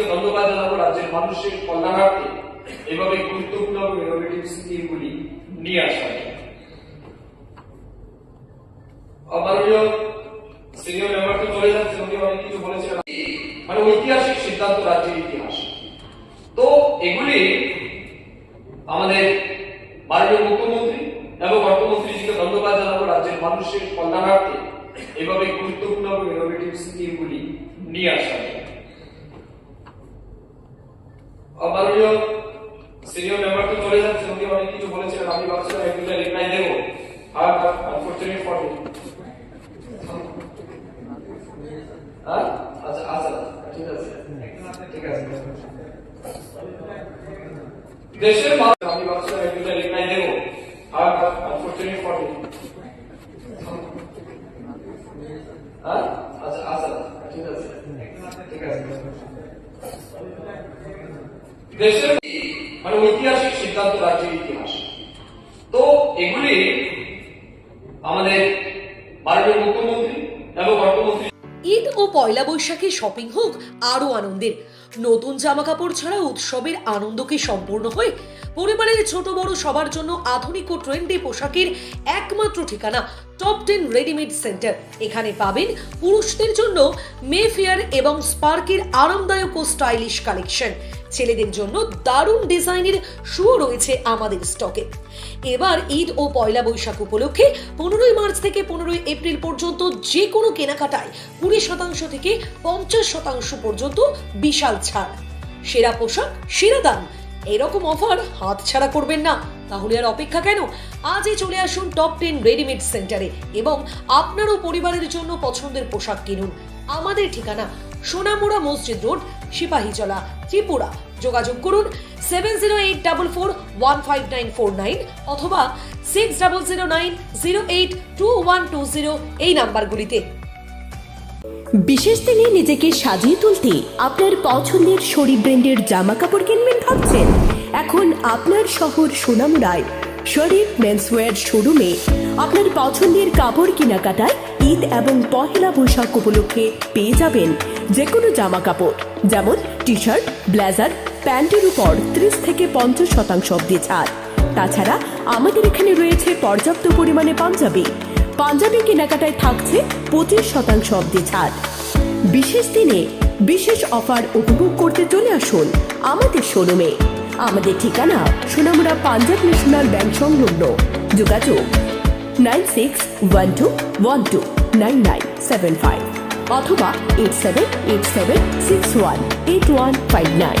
মন্ত্রীজিকে ধন্যবাদ জানাব রাজ্যের মানুষের কল্যাণার্থে। এভাবে গুরুত্বপূর্ণ ইনোভেটিভ স্কিমগুলি নিয়ে আসা মাননীয় সিনিয়র মেম্বার তো চলে যাচ্ছে, উনি অনেক কিছু বলেছেন। মানে ঐতিহাসিক সিদ্ধান্ত রাজ্যের ইতিহাস। তো এগুলি আমাদের মাননীয় মুখ্যমন্ত্রী এবং অর্থমন্ত্রীজিকে ধন্যবাদ জানাব রাজ্যের মানুষের কল্যাণার্থে। এভাবে গুরুত্বপূর্ণ ইনোভেটিভ স্কিমগুলি নিয়ে আসা মাননীয় সিনিয়র তো চলে যাচ্ছে উনি অনেক কিছু বলেছিলেন, আমি ভাবছিলাম এগুলো রিপ্লাই দেবো। আর আনফর্চুনেট ফর হ্যাঁ আচ্ছা আচ্ছা ঠিক আছে। ঠিক আছে। দেশের মানুষ, আমি ভাবছিলাম এগুলো রিপ্লাই দেবো। আর আনফর্চুনেট ফর হ্যাঁ আচ্ছা আচ্ছা ঠিক আছে। ঠিক আছে। দেশের মানে ঐতিহাসিক সিদ্ধান্ত রাজ্যের ইতিহাস। তো এগুলি আমাদের মাননীয় মুখ্যমন্ত্রী এবং অর্থমন্ত্রী ঈদ ও পয়লা বৈশাখে শপিং হোক আরও আনন্দের। নতুন জামা কাপড় ছাড়া উৎসবের আনন্দকে সম্পূর্ণ হয়ে পরিবারের ছোট বড় সবার জন্য আধুনিক ও ট্রেন্ডি পোশাকের একমাত্র ঠিকানা টপ টেন রেডিমেড সেন্টার এখানে পাবেন পুরুষদের জন্য মে ফেয়ার এবং স্পার্কের আরামদায়ক ও স্টাইলিশ কালেকশন। ছেলেদের জন্য দারুণ ডিজাইনের শুও রয়েছে আমাদের স্টকে। এবার ঈদ ও পয়লা বৈশাখ উপলক্ষে পনেরোই মার্চ থেকে পনেরোই এপ্রিল পর্যন্ত যে কোনো কেনাকাটায় কুড়ি শতাংশ থেকে পঞ্চাশ শতাংশ পর্যন্ত বিশাল ছাড় সেরা পোশাক, সেরা দাম। এরকম অফার হাত ছাড়া করবেন না। তাহলে আর অপেক্ষা কেন? আজই চলে আসুন টপ টেন রেডিমেড সেন্টারে এবং আপনারও পরিবারের জন্য পছন্দের পোশাক কিনুন। আমাদের ঠিকানা সোনামুড়া মসজিদ রোড, সিপাহীজলা, ত্রিপুরা। যোগাযোগ করুন seven zero eight double four one five nine four nine অথবা six double zero nine zero eight two one two zero এই নাম্বারগুলিতে। বিশেষ দিনে নিজেকে সাজিয়ে তুলতে আপনার পছন্দের শরীর ব্র্যান্ডের জামা কাপড় কিনবেন ভাবছেন? এখন আপনার শহর সোনামুড়ায় শরীফ মেন্সওয়্যার শোরুমে আপনার পছন্দের কাপড় কেনাকাটায় ঈদ এবং পহেলা বৈশাখ উপলক্ষে পেয়ে যাবেন যে কোনো জামা কাপড় যেমন টি শার্ট ব্লেজার প্যান্টের উপর ত্রিশ থেকে পঞ্চাশ শতাংশ অব্দি ছাড়। তাছাড়া আমাদের এখানে রয়েছে পর্যাপ্ত পরিমাণে পাঞ্জাবি। পাঞ্জাবি কেনাকাটায় থাকছে পঁচিশ শতাংশ অব্দি ছাড়। বিশেষ দিনে বিশেষ অফার উপভোগ করতে চলে আসুন আমাদের শোরুমে। আমাদের ঠিকানা সোনামুড়া পাঞ্জাব ন্যাশনাল ব্যাংক সংলগ্ন। যোগাযোগ nine six one two one two nine nine seven five অথবা eight seven eight seven six one eight one five nine.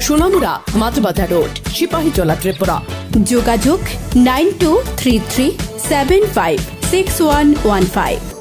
Sonamura Matbadha road Sipahijala Tripura. যোগাযোগ nine two three three seven five six one one five.